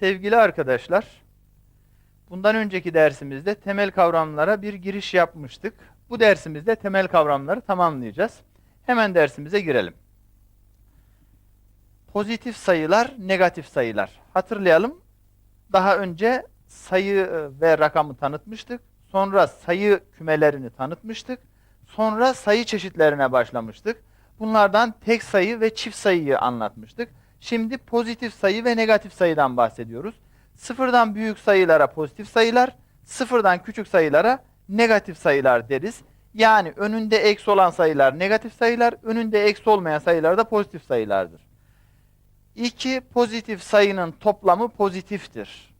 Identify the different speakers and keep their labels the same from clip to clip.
Speaker 1: Sevgili arkadaşlar, bundan önceki dersimizde temel kavramlara bir giriş yapmıştık. Bu dersimizde temel kavramları tamamlayacağız. Hemen dersimize girelim. Pozitif sayılar, negatif sayılar. Hatırlayalım. Daha önce sayı e, ve rakamı tanıtmıştık. Sonra sayı kümelerini tanıtmıştık. Sonra sayı çeşitlerine başlamıştık. Bunlardan tek sayı ve çift sayıyı anlatmıştık. Şimdi pozitif sayı ve negatif sayıdan bahsediyoruz. Sıfırdan büyük sayılara pozitif sayılar, sıfırdan küçük sayılara negatif sayılar deriz. Yani önünde eksi olan sayılar negatif sayılar, önünde eksi olmayan sayılar da pozitif sayılardır. İki pozitif sayının toplamı pozitiftir.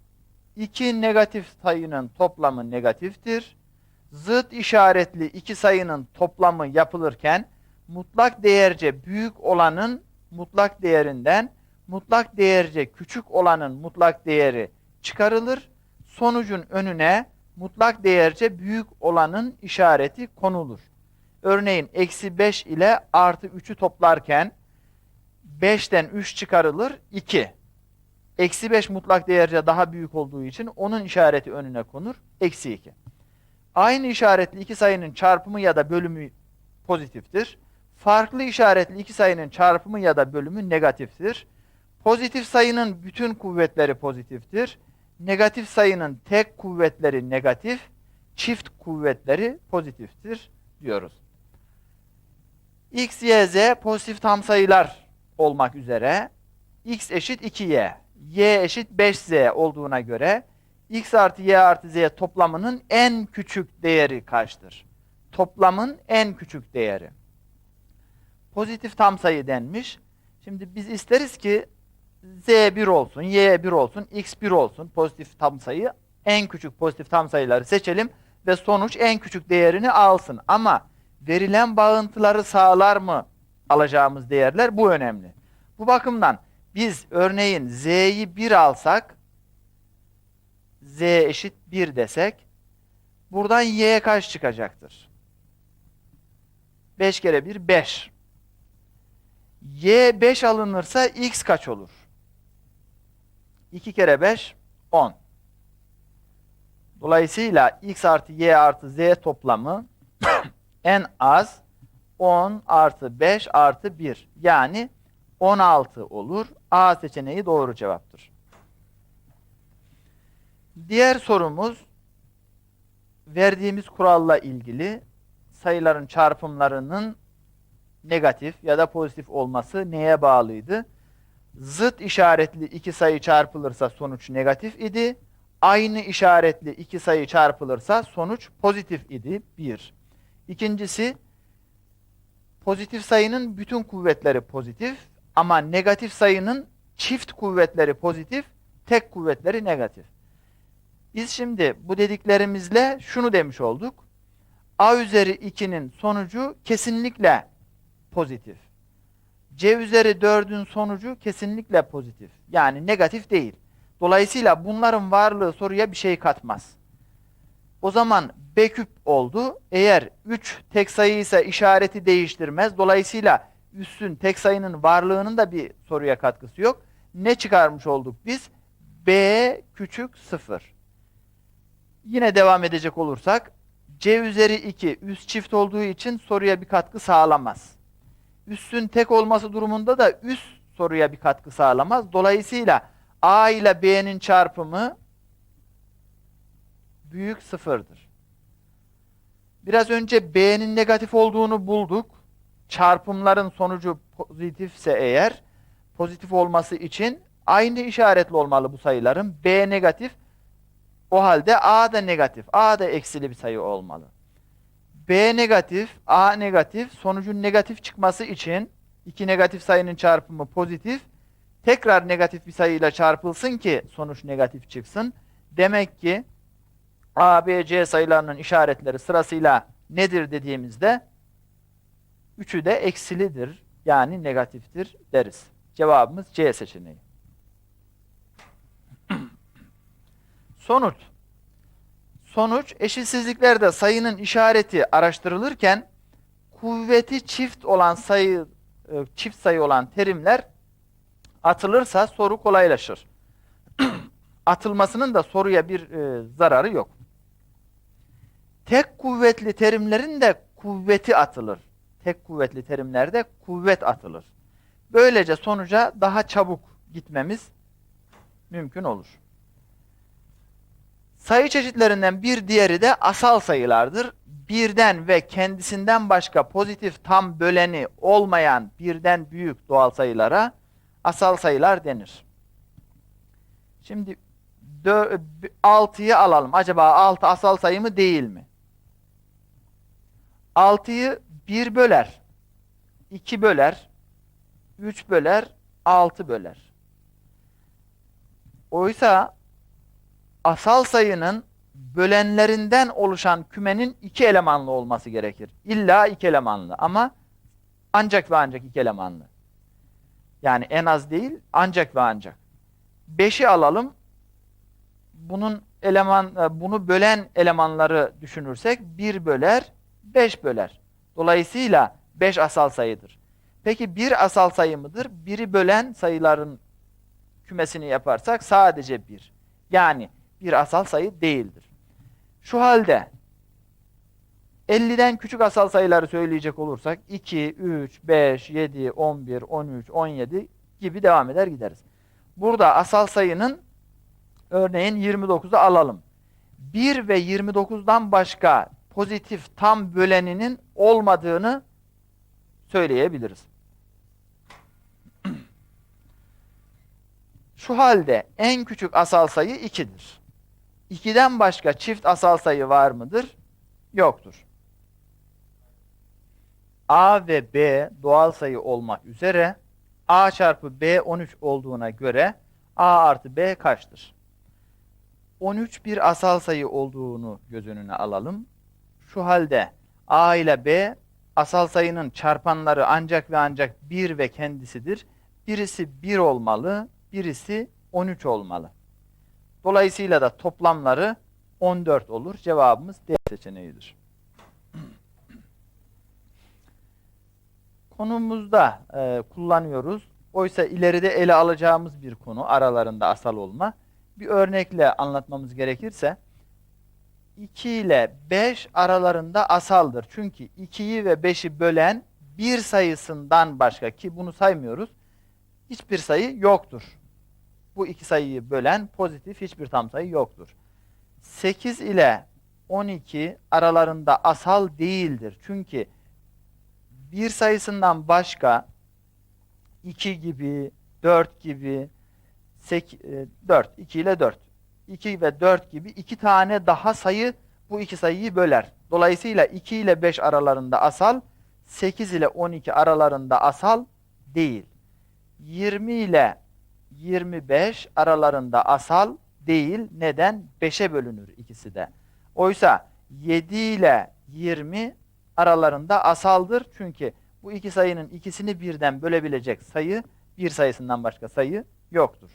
Speaker 1: İki negatif sayının toplamı negatiftir. Zıt işaretli iki sayının toplamı yapılırken mutlak değerce büyük olanın mutlak değerinden mutlak değerce küçük olanın mutlak değeri çıkarılır. Sonucun önüne mutlak değerce büyük olanın işareti konulur. Örneğin eksi 5 ile artı 3'ü toplarken 5'ten 3 çıkarılır 2. Eksi 5 mutlak değerce daha büyük olduğu için onun işareti önüne konur. Eksi 2. Aynı işaretli iki sayının çarpımı ya da bölümü pozitiftir. Farklı işaretli iki sayının çarpımı ya da bölümü negatiftir. Pozitif sayının bütün kuvvetleri pozitiftir. Negatif sayının tek kuvvetleri negatif, çift kuvvetleri pozitiftir diyoruz. x, y, z pozitif tam sayılar olmak üzere x eşit 2y, y eşit 5z olduğuna göre x artı y artı z toplamının en küçük değeri kaçtır? Toplamın en küçük değeri. Pozitif tam sayı denmiş. Şimdi biz isteriz ki z 1 olsun, y 1 olsun, x 1 olsun pozitif tam sayı. En küçük pozitif tam sayıları seçelim ve sonuç en küçük değerini alsın. Ama verilen bağıntıları sağlar mı alacağımız değerler? Bu önemli. Bu bakımdan biz örneğin z'yi 1 alsak z eşit 1 desek buradan y'ye kaç çıkacaktır? 5 kere 1 5. y 5 alınırsa x kaç olur? 2 kere 5 10. Dolayısıyla x artı y artı z toplamı en az 10 artı 5 artı 1 yani 16 olur. A seçeneği doğru cevaptır. Diğer sorumuz verdiğimiz kuralla ilgili sayıların çarpımlarının negatif ya da pozitif olması neye bağlıydı? Zıt işaretli iki sayı çarpılırsa sonuç negatif idi. Aynı işaretli iki sayı çarpılırsa sonuç pozitif idi. Bir. İkincisi pozitif sayının bütün kuvvetleri pozitif ama negatif sayının çift kuvvetleri pozitif, tek kuvvetleri negatif. Biz şimdi bu dediklerimizle şunu demiş olduk. A üzeri 2'nin sonucu kesinlikle pozitif. C üzeri 4'ün sonucu kesinlikle pozitif. Yani negatif değil. Dolayısıyla bunların varlığı soruya bir şey katmaz. O zaman B küp oldu. Eğer 3 tek sayı ise işareti değiştirmez. Dolayısıyla üssün tek sayının varlığının da bir soruya katkısı yok. Ne çıkarmış olduk biz? B küçük 0. Yine devam edecek olursak C üzeri 2 üst çift olduğu için soruya bir katkı sağlamaz. Üssün tek olması durumunda da üst soruya bir katkı sağlamaz. Dolayısıyla A ile B'nin çarpımı büyük sıfırdır. Biraz önce B'nin negatif olduğunu bulduk. Çarpımların sonucu pozitifse eğer pozitif olması için aynı işaretli olmalı bu sayıların. B negatif o halde A da negatif. A da eksili bir sayı olmalı. B negatif, A negatif, sonucun negatif çıkması için iki negatif sayının çarpımı pozitif, tekrar negatif bir sayıyla çarpılsın ki sonuç negatif çıksın. Demek ki A, B, C sayılarının işaretleri sırasıyla nedir dediğimizde üçü de eksilidir yani negatiftir deriz. Cevabımız C seçeneği. Sonuç. Sonuç eşitsizliklerde sayının işareti araştırılırken kuvveti çift olan sayı çift sayı olan terimler atılırsa soru kolaylaşır. atılmasının da soruya bir e, zararı yok. Tek kuvvetli terimlerin de kuvveti atılır. Tek kuvvetli terimlerde kuvvet atılır. Böylece sonuca daha çabuk gitmemiz mümkün olur. Sayı çeşitlerinden bir diğeri de asal sayılardır. Birden ve kendisinden başka pozitif tam böleni olmayan birden büyük doğal sayılara asal sayılar denir. Şimdi 6'yı alalım. Acaba 6 asal sayı mı değil mi? 6'yı 1 böler, 2 böler, 3 böler, 6 böler. Oysa asal sayının bölenlerinden oluşan kümenin iki elemanlı olması gerekir. İlla iki elemanlı ama ancak ve ancak iki elemanlı. Yani en az değil ancak ve ancak. 5'i alalım. Bunun eleman e, bunu bölen elemanları düşünürsek 1 böler 5 böler. Dolayısıyla 5 asal sayıdır. Peki 1 asal sayı mıdır? 1'i bölen sayıların kümesini yaparsak sadece 1. Yani bir asal sayı değildir. Şu halde 50'den küçük asal sayıları söyleyecek olursak 2, 3, 5, 7, 11, 13, 17 gibi devam eder gideriz. Burada asal sayının örneğin 29'u alalım. 1 ve 29'dan başka pozitif tam böleninin olmadığını söyleyebiliriz. Şu halde en küçük asal sayı 2'dir. 2'den başka çift asal sayı var mıdır? Yoktur. A ve B doğal sayı olmak üzere A çarpı B 13 olduğuna göre A artı B kaçtır? 13 bir asal sayı olduğunu göz önüne alalım. Şu halde A ile B asal sayının çarpanları ancak ve ancak 1 ve kendisidir. Birisi 1 olmalı, birisi 13 olmalı. Dolayısıyla da toplamları 14 olur. Cevabımız D seçeneğidir. Konumuzda e, kullanıyoruz. Oysa ileride ele alacağımız bir konu aralarında asal olma. Bir örnekle anlatmamız gerekirse 2 ile 5 aralarında asaldır. Çünkü 2'yi ve 5'i bölen bir sayısından başka ki bunu saymıyoruz. Hiçbir sayı yoktur. Bu iki sayıyı bölen pozitif hiçbir tam sayı yoktur. 8 ile 12 aralarında asal değildir. Çünkü bir sayısından başka 2 gibi, 4 gibi, 8, 4, 2 ile 4. 2 ve 4 gibi iki tane daha sayı bu iki sayıyı böler. Dolayısıyla 2 ile 5 aralarında asal, 8 ile 12 aralarında asal değil. 20 ile 25 aralarında asal değil. Neden? 5'e bölünür ikisi de. Oysa 7 ile 20 aralarında asaldır. Çünkü bu iki sayının ikisini birden bölebilecek sayı bir sayısından başka sayı yoktur.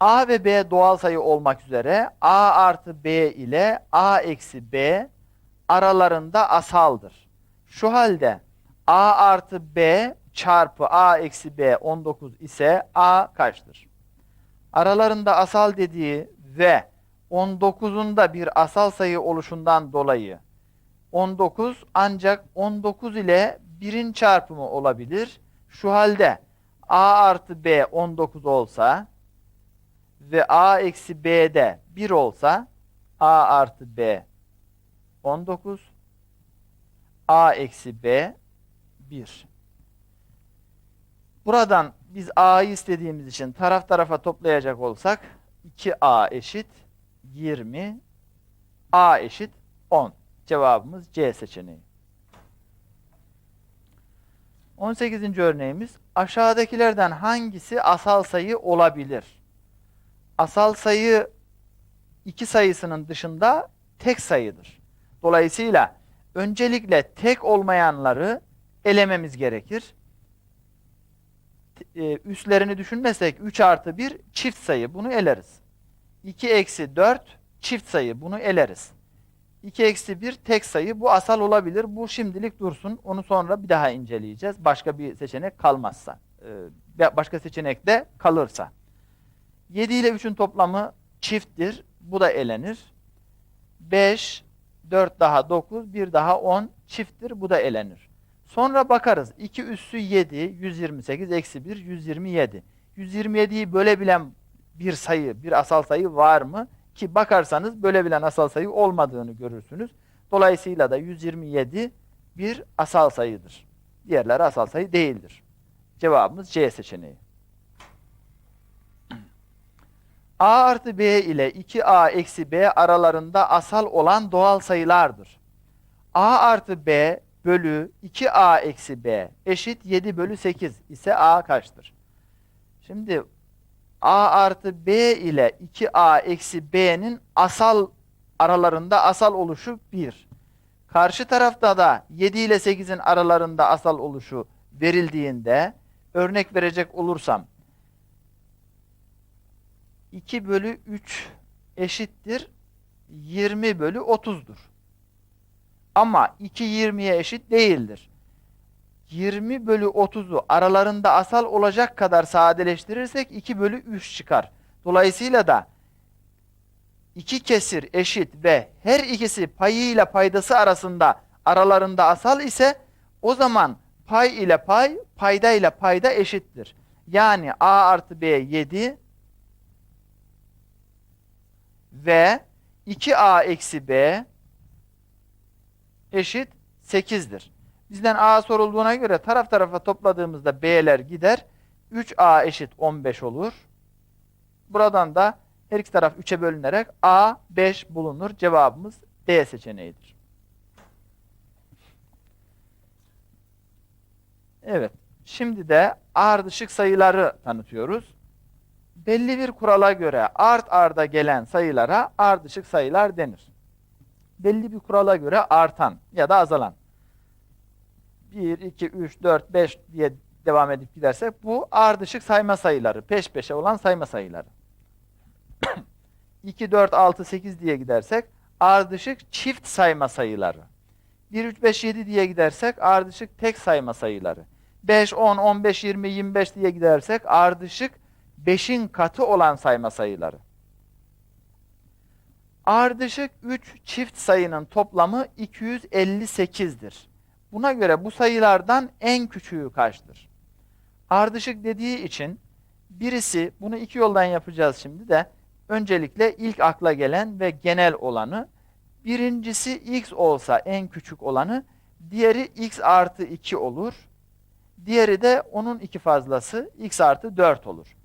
Speaker 1: A ve B doğal sayı olmak üzere A artı B ile A eksi B aralarında asaldır. Şu halde A artı B çarpı A eksi B 19 ise A kaçtır? Aralarında asal dediği ve 19'un da bir asal sayı oluşundan dolayı 19 ancak 19 ile 1'in çarpımı olabilir. Şu halde A artı B 19 olsa ve A eksi B'de 1 olsa A artı B 19 A eksi B 1. Buradan biz A'yı istediğimiz için taraf tarafa toplayacak olsak 2A eşit 20 A eşit 10. Cevabımız C seçeneği. 18. örneğimiz aşağıdakilerden hangisi asal sayı olabilir? Asal sayı iki sayısının dışında tek sayıdır. Dolayısıyla öncelikle tek olmayanları elememiz gerekir. E, üstlerini düşünmesek 3 artı 1 çift sayı bunu eleriz. 2 eksi 4 çift sayı bunu eleriz. 2 eksi 1 tek sayı bu asal olabilir. Bu şimdilik dursun. Onu sonra bir daha inceleyeceğiz. Başka bir seçenek kalmazsa. E, başka seçenek de kalırsa. 7 ile 3'ün toplamı çifttir. Bu da elenir. 5, 4 daha 9, 1 daha 10 çifttir. Bu da elenir. Sonra bakarız. 2 üssü 7, 128, eksi 1, 127. 127'yi bölebilen bir sayı, bir asal sayı var mı? Ki bakarsanız bölebilen asal sayı olmadığını görürsünüz. Dolayısıyla da 127 bir asal sayıdır. Diğerleri asal sayı değildir. Cevabımız C seçeneği. A artı B ile 2A eksi B aralarında asal olan doğal sayılardır. A artı B bölü 2A eksi B eşit 7 bölü 8 ise A kaçtır? Şimdi A artı B ile 2A eksi B'nin asal aralarında asal oluşu 1. Karşı tarafta da 7 ile 8'in aralarında asal oluşu verildiğinde örnek verecek olursam 2 bölü 3 eşittir 20 bölü 30'dur. Ama 2 20'ye eşit değildir. 20 bölü 30'u aralarında asal olacak kadar sadeleştirirsek 2 bölü 3 çıkar. Dolayısıyla da iki kesir eşit ve her ikisi payıyla paydası arasında aralarında asal ise o zaman pay ile pay, payda ile payda eşittir. Yani A artı B 7 ve 2A eksi B eşit 8'dir. Bizden A sorulduğuna göre taraf tarafa topladığımızda B'ler gider. 3A eşit 15 olur. Buradan da her iki taraf 3'e bölünerek A 5 bulunur. Cevabımız D seçeneğidir. Evet. Şimdi de ardışık sayıları tanıtıyoruz. Belli bir kurala göre art arda gelen sayılara ardışık sayılar denir. Belli bir kurala göre artan ya da azalan. 1, 2, 3, 4, 5 diye devam edip gidersek bu ardışık sayma sayıları. Peş peşe olan sayma sayıları. 2, 4, 6, 8 diye gidersek ardışık çift sayma sayıları. 1, 3, 5, 7 diye gidersek ardışık tek sayma sayıları. 5, 10, 15, 20, 25 diye gidersek ardışık 5'in katı olan sayma sayıları. Ardışık 3 çift sayının toplamı 258'dir. Buna göre bu sayılardan en küçüğü kaçtır? Ardışık dediği için birisi, bunu iki yoldan yapacağız şimdi de, öncelikle ilk akla gelen ve genel olanı, birincisi x olsa en küçük olanı, diğeri x artı 2 olur, diğeri de onun iki fazlası x artı 4 olur.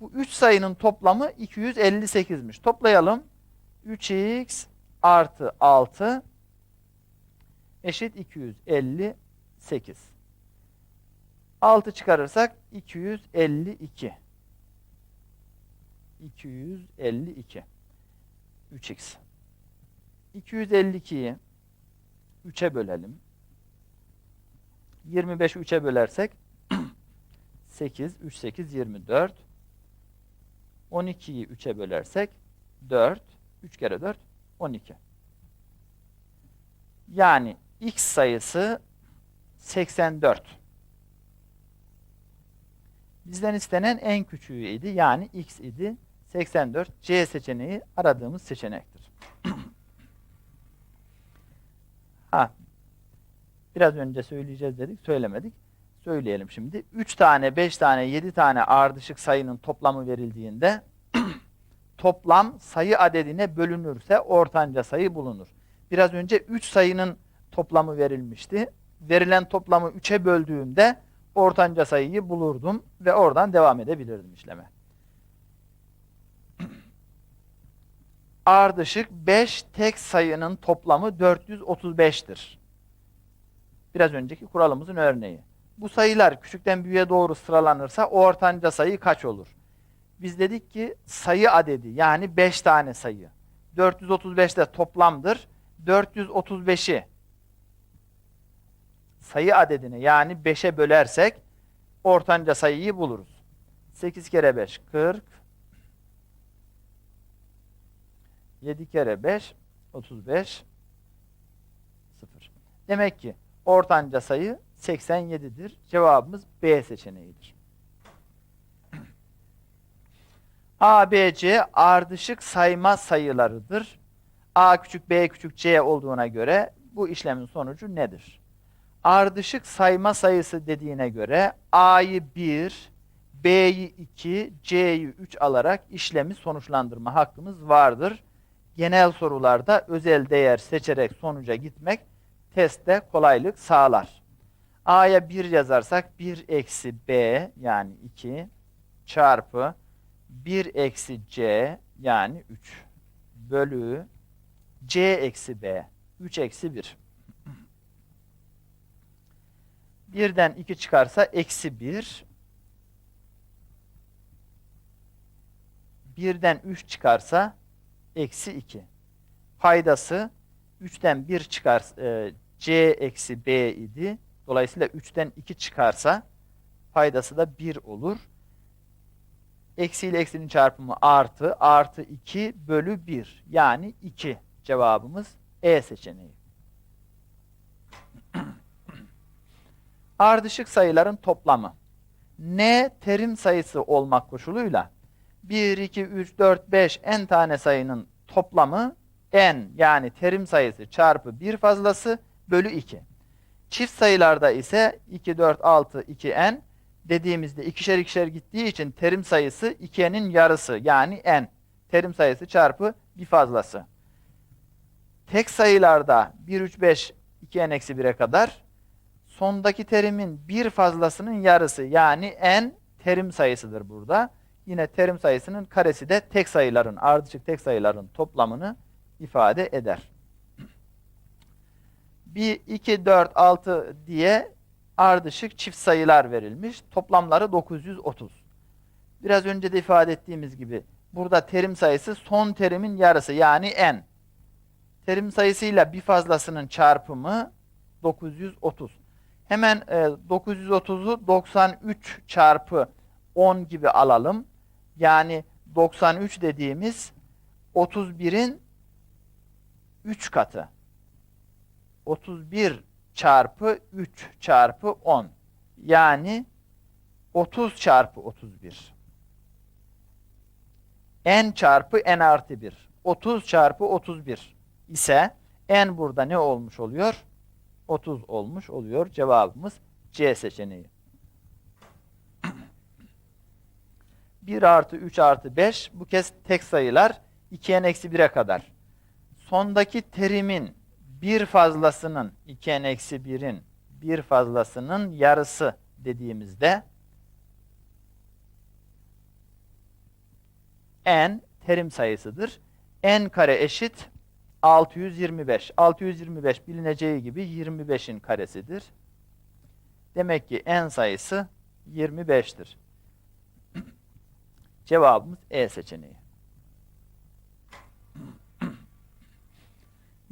Speaker 1: Bu üç sayının toplamı 258'miş. Toplayalım. 3x artı 6 eşit 258. 6 çıkarırsak 252. 252. 3x. 252'yi 3'e bölelim. 25'i 3'e bölersek 8, 3, 8, 24. 12'yi 3'e bölersek 4, 3 kere 4, 12. Yani x sayısı 84. Bizden istenen en küçüğü idi. Yani x idi. 84. C seçeneği aradığımız seçenektir. ha. Biraz önce söyleyeceğiz dedik. Söylemedik. Söyleyelim şimdi. 3 tane, 5 tane, 7 tane ardışık sayının toplamı verildiğinde toplam sayı adedine bölünürse ortanca sayı bulunur. Biraz önce 3 sayının toplamı verilmişti. Verilen toplamı 3'e böldüğümde ortanca sayıyı bulurdum ve oradan devam edebilirdim işleme. Ardışık 5 tek sayının toplamı 435'tir. Biraz önceki kuralımızın örneği. Bu sayılar küçükten büyüğe doğru sıralanırsa ortanca sayı kaç olur? Biz dedik ki sayı adedi yani 5 tane sayı. 435 de toplamdır. 435'i sayı adedine yani 5'e bölersek ortanca sayıyı buluruz. 8 kere 5 40 7 kere 5 35 0. Demek ki ortanca sayı 87'dir. Cevabımız B seçeneğidir. A, B, C ardışık sayma sayılarıdır. A küçük B küçük C olduğuna göre bu işlemin sonucu nedir? Ardışık sayma sayısı dediğine göre A'yı 1, B'yi 2, C'yi 3 alarak işlemi sonuçlandırma hakkımız vardır. Genel sorularda özel değer seçerek sonuca gitmek testte kolaylık sağlar. A'ya 1 yazarsak 1 eksi B yani 2 çarpı 1 eksi C yani 3 bölü C eksi B 3 eksi 1. Birden 2 çıkarsa eksi 1. Birden 3 çıkarsa eksi 2. Paydası 3'ten 1 çıkar e, C eksi B idi. Dolayısıyla 3'ten 2 çıkarsa paydası da 1 olur. Eksi ile eksinin çarpımı artı. Artı 2 bölü 1. Yani 2 cevabımız E seçeneği. Ardışık sayıların toplamı. N terim sayısı olmak koşuluyla 1, 2, 3, 4, 5 n tane sayının toplamı n yani terim sayısı çarpı bir fazlası bölü 2. Çift sayılarda ise 2, 4, 6, 2n dediğimizde ikişer ikişer gittiği için terim sayısı 2n'in yarısı yani n. Terim sayısı çarpı bir fazlası. Tek sayılarda 1, 3, 5, 2n eksi 1'e kadar sondaki terimin bir fazlasının yarısı yani n terim sayısıdır burada. Yine terim sayısının karesi de tek sayıların, ardışık tek sayıların toplamını ifade eder. 1, 2, 4, 6 diye ardışık çift sayılar verilmiş. Toplamları 930. Biraz önce de ifade ettiğimiz gibi burada terim sayısı son terimin yarısı yani n. Terim sayısıyla bir fazlasının çarpımı 930. Hemen e, 930'u 93 çarpı 10 gibi alalım. Yani 93 dediğimiz 31'in 3 katı. 31 çarpı 3 çarpı 10. Yani 30 çarpı 31. n çarpı n artı 1. 30 çarpı 31 ise n burada ne olmuş oluyor? 30 olmuş oluyor. Cevabımız C seçeneği. 1 artı 3 artı 5 bu kez tek sayılar 2n eksi 1'e kadar. Sondaki terimin bir fazlasının 2n eksi 1'in bir fazlasının yarısı dediğimizde n terim sayısıdır. n kare eşit 625. 625 bilineceği gibi 25'in karesidir. Demek ki n sayısı 25'tir. Cevabımız E seçeneği.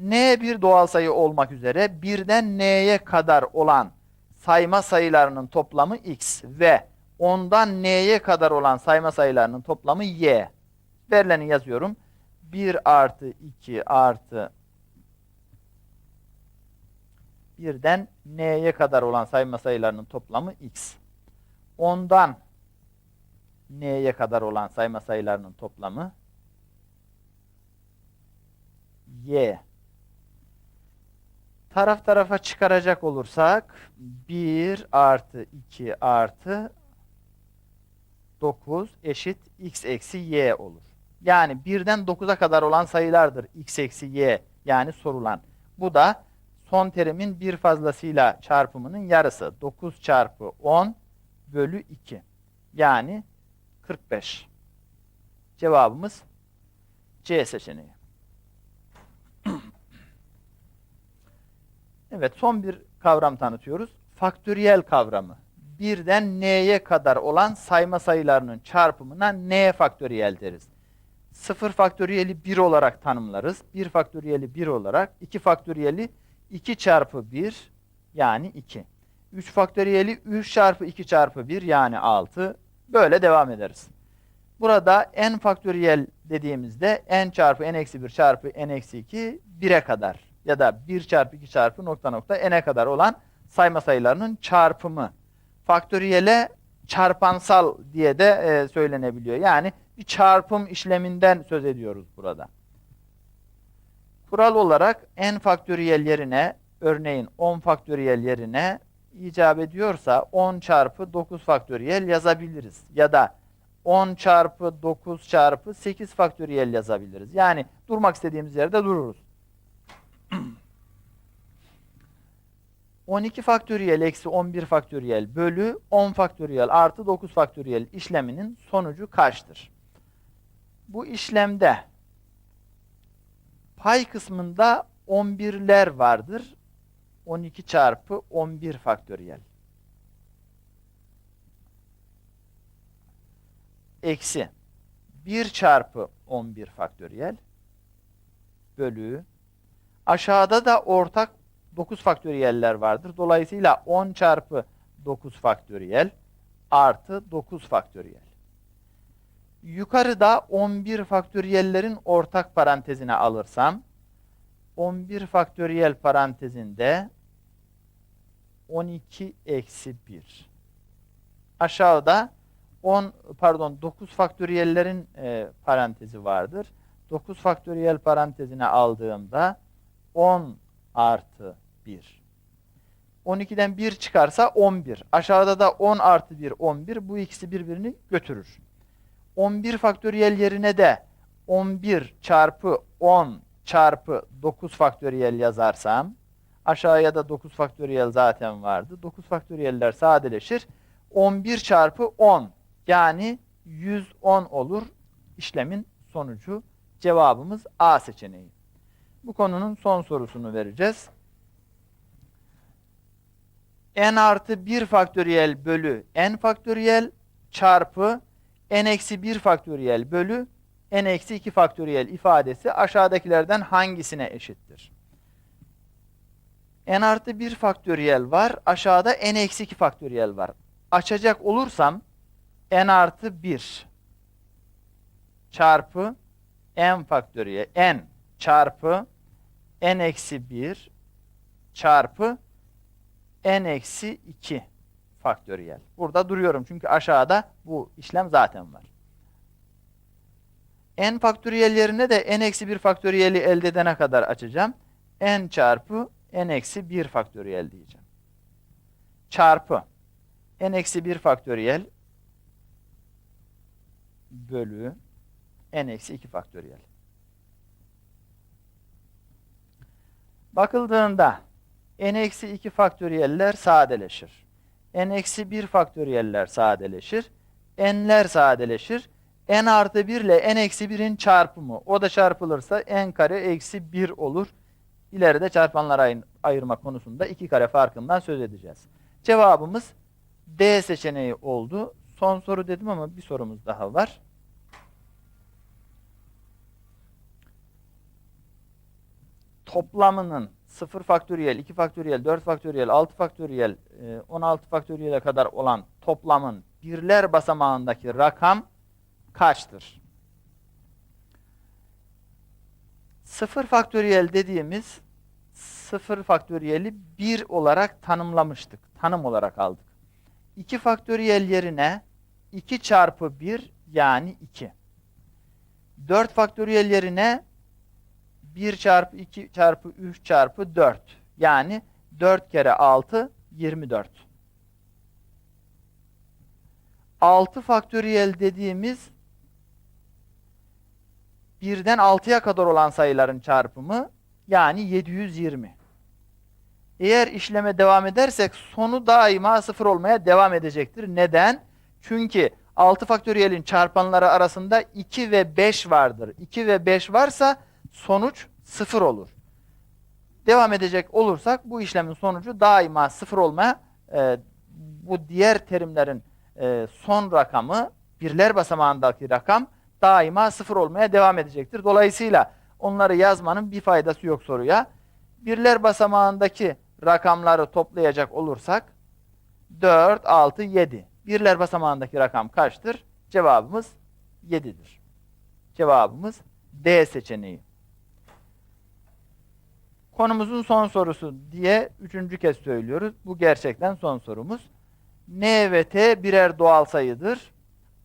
Speaker 1: N bir doğal sayı olmak üzere birden N'ye kadar olan sayma sayılarının toplamı X ve ondan N'ye kadar olan sayma sayılarının toplamı Y. Verileni yazıyorum. 1 artı 2 artı birden N'ye kadar olan sayma sayılarının toplamı X. Ondan N'ye kadar olan sayma sayılarının toplamı Y. Taraf tarafa çıkaracak olursak 1 artı 2 artı 9 eşit x eksi y olur. Yani 1'den 9'a kadar olan sayılardır x eksi y yani sorulan. Bu da son terimin bir fazlasıyla çarpımının yarısı. 9 çarpı 10 bölü 2. Yani 45. Cevabımız C seçeneği. Evet son bir kavram tanıtıyoruz. Faktöriyel kavramı. Birden n'ye kadar olan sayma sayılarının çarpımına n faktöriyel deriz. 0 faktöriyeli 1 olarak tanımlarız. 1 faktöriyeli 1 olarak, 2 faktöriyeli 2 çarpı 1 yani 2. 3 faktöriyeli 3 çarpı 2 çarpı 1 yani 6. Böyle devam ederiz. Burada n faktöriyel dediğimizde n çarpı n eksi 1 çarpı n eksi 2 1'e kadar ya da 1 çarpı 2 çarpı nokta nokta n'e kadar olan sayma sayılarının çarpımı. Faktöriyele çarpansal diye de e, söylenebiliyor. Yani bir çarpım işleminden söz ediyoruz burada. Kural olarak n faktöriyel yerine örneğin 10 faktöriyel yerine icap ediyorsa 10 çarpı 9 faktöriyel yazabiliriz. Ya da 10 çarpı 9 çarpı 8 faktöriyel yazabiliriz. Yani durmak istediğimiz yerde dururuz. 12 faktöriyel eksi 11 faktöriyel bölü 10 faktöriyel artı 9 faktöriyel işleminin sonucu kaçtır? Bu işlemde pay kısmında 11'ler vardır. 12 çarpı 11 faktöriyel. Eksi 1 çarpı 11 faktöriyel bölü aşağıda da ortak 9 faktöriyeller vardır. Dolayısıyla 10 çarpı 9 faktöriyel artı 9 faktöriyel. Yukarıda 11 faktöriyellerin ortak parantezine alırsam 11 faktöriyel parantezinde 12 eksi 1. Aşağıda 10 pardon 9 faktöriyellerin e, parantezi vardır. 9 faktöriyel parantezine aldığımda 10 artı 1. 12'den 1 çıkarsa 11. Aşağıda da 10 artı 1 11. Bu ikisi birbirini götürür. 11 faktöriyel yerine de 11 çarpı 10 çarpı 9 faktöriyel yazarsam aşağıya da 9 faktöriyel zaten vardı. 9 faktöriyeller sadeleşir. 11 çarpı 10 yani 110 olur işlemin sonucu. Cevabımız A seçeneği. Bu konunun son sorusunu vereceğiz. n artı 1 faktöriyel bölü n faktöriyel çarpı n eksi 1 faktöriyel bölü n eksi 2 faktöriyel ifadesi aşağıdakilerden hangisine eşittir? n artı 1 faktöriyel var. Aşağıda n eksi 2 faktöriyel var. Açacak olursam n artı 1 çarpı n faktöriyel n çarpı n eksi 1 çarpı n eksi 2 faktöriyel. Burada duruyorum çünkü aşağıda bu işlem zaten var. n faktöriyel yerine de n eksi 1 faktöriyeli elde edene kadar açacağım. n çarpı n eksi 1 faktöriyel diyeceğim. Çarpı n eksi 1 faktöriyel bölü n eksi 2 faktöriyel. Bakıldığında n-2 faktöriyeller sadeleşir. n-1 faktöriyeller sadeleşir. n'ler sadeleşir. n artı 1 ile n-1'in çarpımı. O da çarpılırsa n kare eksi 1 olur. İleride çarpanlara ayır ayırma konusunda iki kare farkından söz edeceğiz. Cevabımız D seçeneği oldu. Son soru dedim ama bir sorumuz daha var. Toplamının 0 faktöriyel, 2 faktöriyel, 4 faktöriyel, 6 faktöriyel, 16 faktöriyele kadar olan toplamın birler basamağındaki rakam kaçtır? 0 faktöriyel dediğimiz 0 faktöriyeli 1 olarak tanımlamıştık. Tanım olarak aldık. 2 faktöriyel yerine 2 çarpı 1 yani 2. 4 faktöriyel yerine 1 çarpı 2 çarpı 3 çarpı 4. Yani 4 kere 6 24. 6 faktöriyel dediğimiz birden 6'ya kadar olan sayıların çarpımı yani 720. Eğer işleme devam edersek sonu daima sıfır olmaya devam edecektir. Neden? Çünkü 6 faktöriyelin çarpanları arasında 2 ve 5 vardır. 2 ve 5 varsa sonuç sıfır olur. Devam edecek olursak bu işlemin sonucu daima sıfır olmaya e, bu diğer terimlerin e, son rakamı birler basamağındaki rakam daima sıfır olmaya devam edecektir. Dolayısıyla onları yazmanın bir faydası yok soruya. Birler basamağındaki rakamları toplayacak olursak 4, 6, 7. Birler basamağındaki rakam kaçtır? Cevabımız 7'dir. Cevabımız D seçeneği. Konumuzun son sorusu diye üçüncü kez söylüyoruz. Bu gerçekten son sorumuz. N ve T birer doğal sayıdır.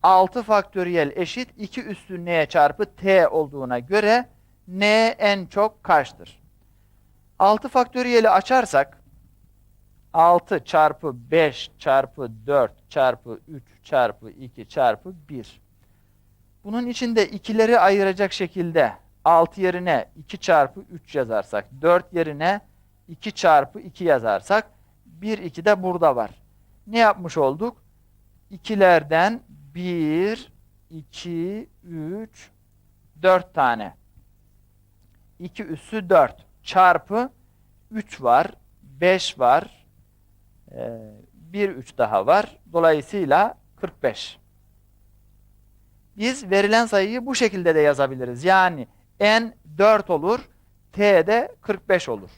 Speaker 1: 6 faktöriyel eşit 2 üstü n çarpı t olduğuna göre n en çok kaçtır? 6 faktöriyeli açarsak 6 çarpı 5 çarpı 4 çarpı 3 çarpı 2 çarpı 1. Bunun içinde ikileri ayıracak şekilde 6 yerine 2 çarpı 3 yazarsak, 4 yerine 2 çarpı 2 yazarsak, 1, 2 de burada var. Ne yapmış olduk? İkilerden 1, 2, 3, 4 tane. 2 üssü 4 çarpı 3 var, 5 var, 1, 3 daha var. Dolayısıyla 45. Biz verilen sayıyı bu şekilde de yazabiliriz. Yani n 4 olur, t de 45 olur.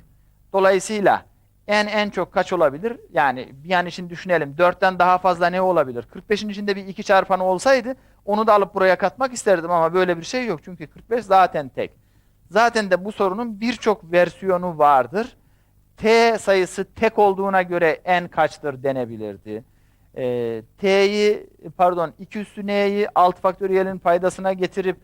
Speaker 1: Dolayısıyla n en çok kaç olabilir? Yani bir an için düşünelim. 4'ten daha fazla ne olabilir? 45'in içinde bir 2 çarpanı olsaydı onu da alıp buraya katmak isterdim ama böyle bir şey yok. Çünkü 45 zaten tek. Zaten de bu sorunun birçok versiyonu vardır. T sayısı tek olduğuna göre n kaçtır denebilirdi. E, T'yi pardon 2 üstü N'yi alt faktöriyelin paydasına getirip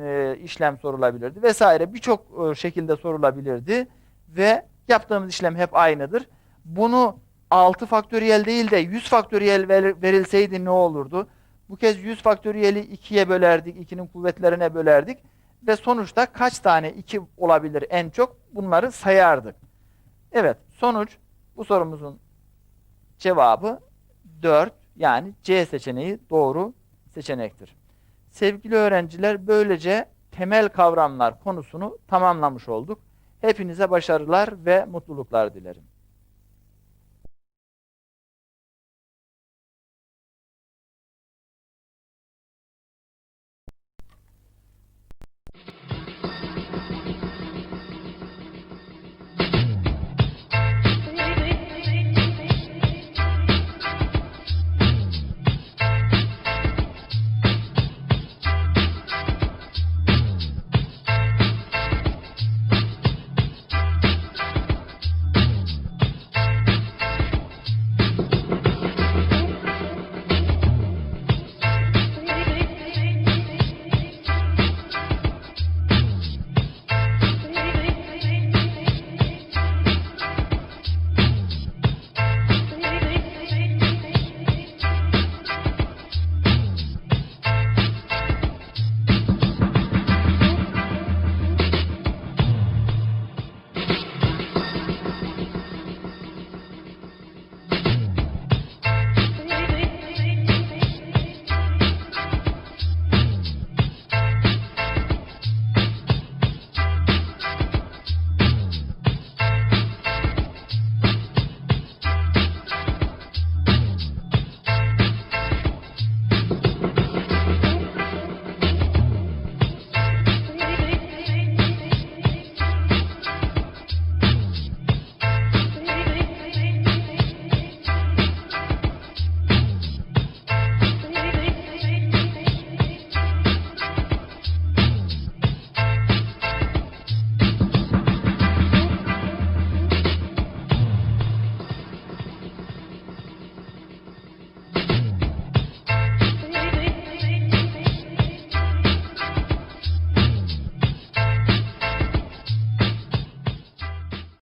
Speaker 1: e, işlem sorulabilirdi vesaire birçok e, şekilde sorulabilirdi ve yaptığımız işlem hep aynıdır. Bunu 6 faktöriyel değil de 100 faktöriyel ver- verilseydi ne olurdu? Bu kez 100 faktöriyeli 2'ye bölerdik, 2'nin kuvvetlerine bölerdik ve sonuçta kaç tane 2 olabilir en çok bunları sayardık. Evet, sonuç bu sorumuzun cevabı 4 yani C seçeneği doğru seçenektir. Sevgili öğrenciler böylece temel kavramlar konusunu tamamlamış olduk. Hepinize başarılar ve mutluluklar dilerim.